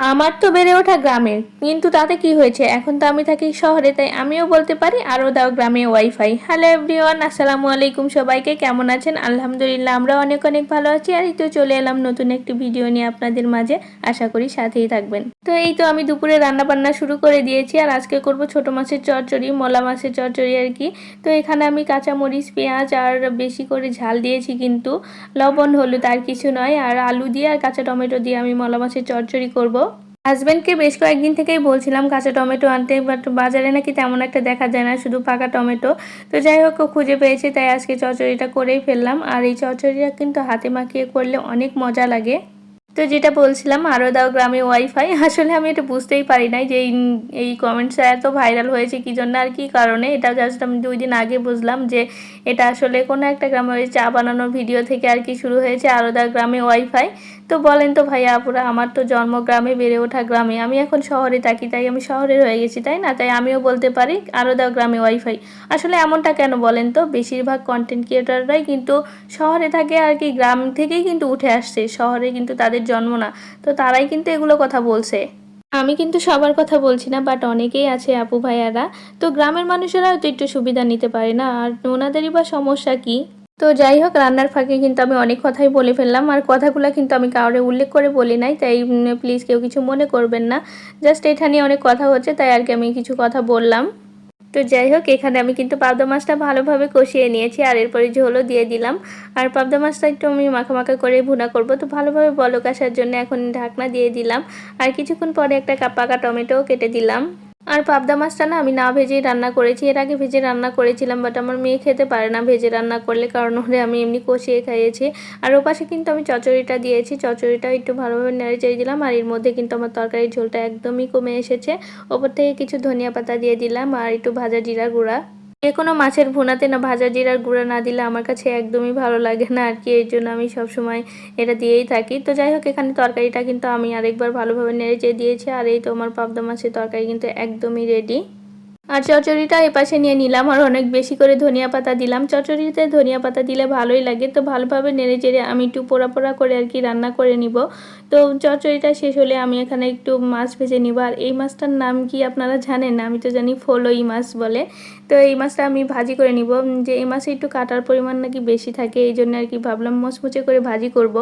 আমার তো বেড়ে ওঠা গ্রামের, কিন্তু তাতে কি হয়েছে? এখন তো আমি থাকি শহরে, তাই আমিও বলতে পারি, আরও দাও গ্রামে ওয়াইফাই। হ্যালো এভরিওয়ান, আসসালামু আলাইকুম সবাইকে, কেমন আছেন? আলহামদুলিল্লাহ আমরা অনেক অনেক ভালো আছি, আর এই তো চলে এলাম নতুন একটি ভিডিও নিয়ে আপনাদের মাঝে। আশা করি সাথেই থাকবেন। তো এই তো আমি দুপুরে রান্না বান্না শুরু করে দিয়েছি, আর আজকে করব ছোট মাছের চচ্চড়ি, মলা মাছের চচ্চড়ি আর কি। তো এখানে আমি কাঁচা মরিচ পেঁয়াজ, আর বেশি করে ঝাল দিয়েছি, কিন্তু লবণ, হলুদ আর কিছু নয়, আর আলু দিয়ে আর কাঁচা টমেটো দিয়ে আমি মলা মাছের চচ্চড়ি করব। হাজব্যান্ডকে বেশ কয়েকদিন থেকেই বলছিলাম কাঁচা টমেটো আনতে বাট বাজারে নাকি তেমন একটা দেখা যায় না, শুধু পাকা টমেটো। তো যাই হোক খুঁজে পেয়েছে, তাই আজকে চচড়িটা করেই ফেললাম। আর এই চচড়িটা কিন্তু হাতে মাখিয়ে করলে অনেক মজা লাগে। তো যেটা বলছিলাম আরও দাও গ্রামে ওয়াইফাই আসলে আমি এটা বুঝতেই পারি নাই যে এই- কমেন্টসটা এত ভাইরাল হয়েছে কি জন্য আর কি কারণে। এটা জাস্ট আমি দুই দিন আগে বুঝলাম যে এটা আসলে কোনো একটা গ্রামে ওই চা বানানোর ভিডিও থেকে আর কি শুরু হয়েছে আরও দাও গ্রামে ওয়াইফাই তো বলেন তো ভাইয়া, আপুরা, আমার তো জন্ম গ্রামে, বেড়ে ওঠা গ্রামে। আমি এখন শহরে থাকি, তাই আমি শহরে হয়ে গেছি, তাই না? তাই আমিও বলতে পারি আরও দাও গ্রামে ওয়াইফাই আসলে এমনটা কেন বলেন তো? বেশিরভাগ কন্টেন্ট ক্রিয়েটাররাই কিন্তু শহরে থাকে আর কি, গ্রাম থেকেই কিন্তু উঠে আসছে। শহরে কিন্তু তাদের জন্ম না। তো তারাই কিন্তু এগুলো কথা বলছে। আমি কিন্তু সবার কথা বলছি না বাট অনেকেই আছে আপু ভাইয়ারা। তো গ্রামের মানুষেরাও তো একটু সুবিধা নিতে পারে না, আর ওনাদেরই বা সমস্যা কি? তো যাই হোক, রান্নার ফাঁকে কিন্তু আমি অনেক কথাই বলে ফেললাম, আর কথাগুলো কিন্তু আমি কাউরে উল্লেখ করে বলি নাই, তাই প্লিজ কেউ কিছু মনে করবেন না। জাস্ট এটা নিয়ে অনেক কথা হচ্ছে, তাই আর কি আমি কিছু কথা বললাম। তো যাই হোক, এখানে আমি কিন্তু পাবদা মাছটা ভালোভাবে কষিয়ে নিয়েছি আর এরপরে ঝোলও দিয়ে দিলাম। আর পাবদা মাছটা একটু আমি মাখা করে ভুনা করব। তো ভালোভাবে বলক আসার জন্য এখন ঢাকনা দিয়ে দিলাম। আর কিছুক্ষণ পরে একটা পাকা টমেটোও কেটে দিলাম। আর পাবদা মাছটা না আমি না ভেজেই রান্না করেছি। এর আগে ভেজে রান্না করেছিলাম বাট আমার মেয়ে খেতে পারে না ভেজে রান্না করলে, কারণ হলে আমি এমনি কষিয়ে খাইয়েছি। আর ওপাশে কিন্তু আমি চচড়িটা দিয়েছি চচড়িটা একটু ভালোভাবে নেড়ে চেড়ে দিলাম, আর এর মধ্যে কিন্তু আমার তরকারির ঝোলটা একদমই কমে এসেছে। ওপর থেকে কিছু ধনিয়া পাতা দিয়ে দিলাম, আর একটু ভাজা জিরা গুঁড়া। যে কোনো মাছের ভুনাতে না ভাজা জিরার গুঁড়া না দিলে আমার কাছে একদমই ভালো লাগে না আর কি, এর জন্য আমি সবসময় এটা দিয়েই থাকি। তো যাই হোক, এখানে তরকারিটা কিন্তু আমি আরেকবার ভালোভাবে নেড়ে চেয়ে দিয়েছি, আর এই তো আমার পাবদা মাছের তরকারি কিন্তু একদমই রেডি আর চচড়িটা এপাশে নিয়ে নিলাম আর অনেক বেশি করে ধনিয়া পাতা দিলাম। চচড়িতে ধনিয়া পাতা দিলে ভালোই লাগে। তো ভালোভাবে নেড়ে চেড়ে আমি একটু পোড়া পোড়া করে আর কি রান্না করে নিব। তো চচড়িটা শেষ হলে আমি এখানে একটু মাছ ভেজে নিব। আর এই মাছটার নাম কি আপনারা জানেন? না আমি তো জানি ফলই মাছ বলে। তো এই মাছটা আমি ভাজি করে নিব। যে এই মাছে একটু কাটার পরিমাণ নাকি বেশি থাকে, এই জন্য আর কি ভাবলাম মুচমুচে করে ভাজি করব।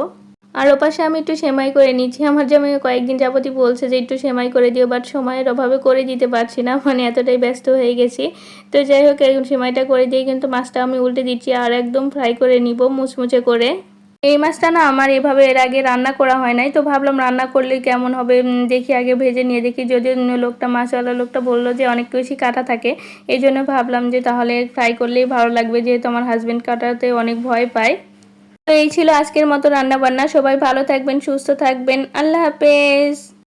আর ওপাশে আমি একটু সেমাই করে নিচ্ছি। আমার যে জামাই কয়েকদিন যাবতই বলছে যে একটু সেমাই করে দিও বাট সময়ের অভাবে করে দিতে পারছি না মানে এতটাই ব্যস্ত হয়ে গেছি। তো যাই হোক এখন সেমাইটা করে দিয়ে কিন্তু মাছটা আমি উল্টে দিচ্ছি আর একদম ফ্রাই করে নিব মুচমুচে করে। এই মাছটা না আমার এভাবে এর আগে রান্না করা হয় নাই, তো ভাবলাম রান্না করলে কেমন হবে দেখি আগে ভেজে নিয়ে দেখি। যদি লোকটা, মাছওয়ালা লোকটা বলল যে অনেক বেশি কাটা থাকে, এই জন্য ভাবলাম যে তাহলে ফ্রাই করলেই ভালো লাগবে, যেহেতু আমার হাজব্যান্ড কাটাতে অনেক ভয় পায়। এই ছিল আজকের মতো রান্না বান্না সবাই ভালো থাকবেন সুস্থ থাকবেন। আল্লাহ হাফেজ।